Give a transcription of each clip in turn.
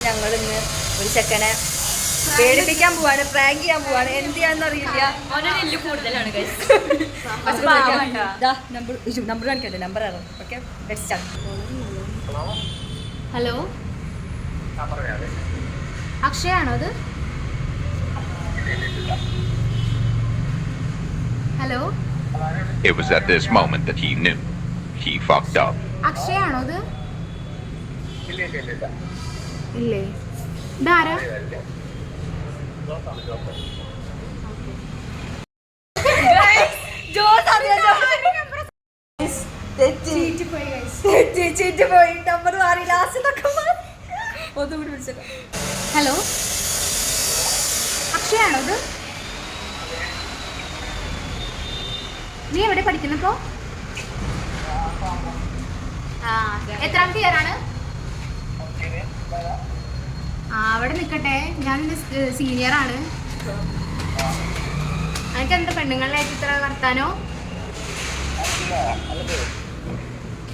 ഞങ്ങൾ ഇന്ന് ഒരു ചെക്കനെ പേടിപ്പിക്കാൻ പോവാണ് പ്രാങ്ക് ചെയ്യാൻ പോവാണ്. എന്ത് ചെയ്യാന്ന് അറിയില്ല. നമ്പർ നമ്പർ ആണ്? ഓക്കെ ഹലോ അക്ഷയാണോ അത്? Hello It was at this moment that he knew. He fucked up. അക്ഷയാണോ അത്? ഇല്ല ഇല്ല പോയി നമ്പർ ഇതാരാ? ഹലോ അക്ഷയാണോ അത് നീ എവിടെ പഠിക്കുന്നപ്പോ ആ എത്രാമത്തെ ഇയർ ആണ്? അവിടെ നിൽക്കട്ടെ ഞാൻ സീനിയർ ആണ്. എനിക്ക് എന്താ പെണ്ണുങ്ങളിലായിട്ട് ഇത്ര വർത്താനോ?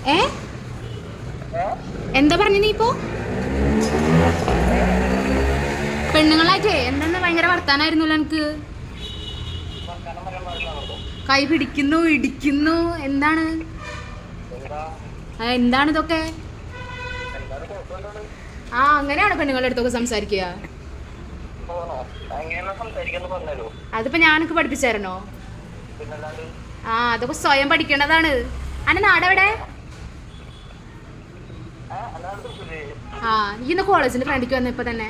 ഏ? എന്താ പറഞ്ഞു നീ ഇപ്പോ? പെണ്ണുങ്ങളായിട്ടേ എന്തെന്ന് ഭയങ്കര വർത്താനായിരുന്നല്ലോ എനിക്ക് കൈ പിടിക്കുന്നു ഇടിക്കുന്നു എന്താണ്? എന്താണ് ഇതൊക്കെ? ആ അങ്ങനെയാണ് പെണ്ണുങ്ങളുടെ അടുത്തൊക്കെ സംസാരിക്കുക. അതിപ്പോ ഞാനൊക്കെ പഠിപ്പിച്ചായിരുന്നോ? ആ അതൊക്കെ സ്വയം പഠിക്കേണ്ടതാണ് അന്റെ നാടെവിടെ? ആ ഈ കോളേജിന്റെ ഫ്രണ്ടിക്ക് വന്ന ഇപ്പൊ തന്നെ.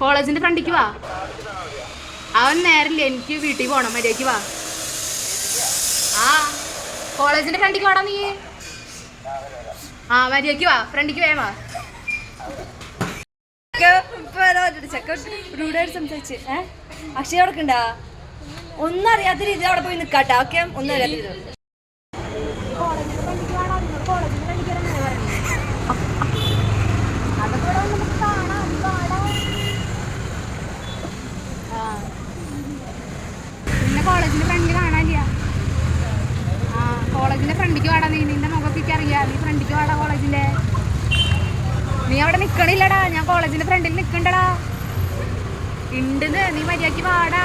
കോളേജിന്റെ ഫ്രണ്ടിക്ക് വാ. അവൻ നേരില്ല എനിക്ക് വീട്ടിൽ പോണം മര്യാദയ്ക്ക് വാ. ആ കോളേജിന്റെ ഫ്രണ്ടിക്ക് വാടാ നീ. ആ മര്യാദയ്ക്ക് വാ ഫ്രണ്ടിക്ക് വേ വാ. ചെക്ക റൂഡായിട്ട് സംസാരിച്ച് ഉണ്ടാ ഒന്നും അറിയാത്ത രീതിയിൽ അവിടെ പോയി നിക്കാട്ടാ ഓക്കെ ഒന്നും അറിയാത്ത കാണാനില്ല ആ ഫ്രണ്ടിക്ക് വാടാ നീ. നിന്റെ മുഖത്തേക്ക് അറിയാം നീ ഫ്രണ്ടിക്ക് വാടാ കോളേജിന്റെ നീ അവിടെ നിക്കണില്ലടാ. ഞാൻ കോളേജിന്റെ ഫ്രണ്ടിൽ നിക്കണ്ടടാ. ഉണ്ടെന്ന് നീ മര്യാദയ്ക്ക് വാടാ.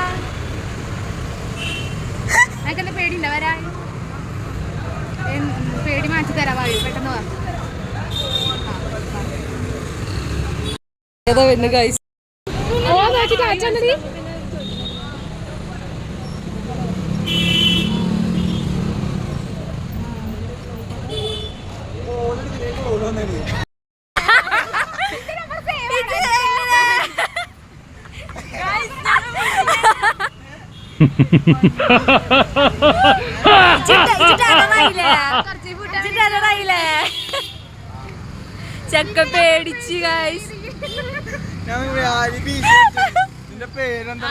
നിനക്കെന്താ പേടിയുണ്ടോ വരാൻ എൻ- പേടി മാറ്റി തരാ വായു പെട്ടെന്ന് വരുന്നത് ചെക്ക പേടിച്ച് ഗായ്സ് ഞാൻ പേരെന്താ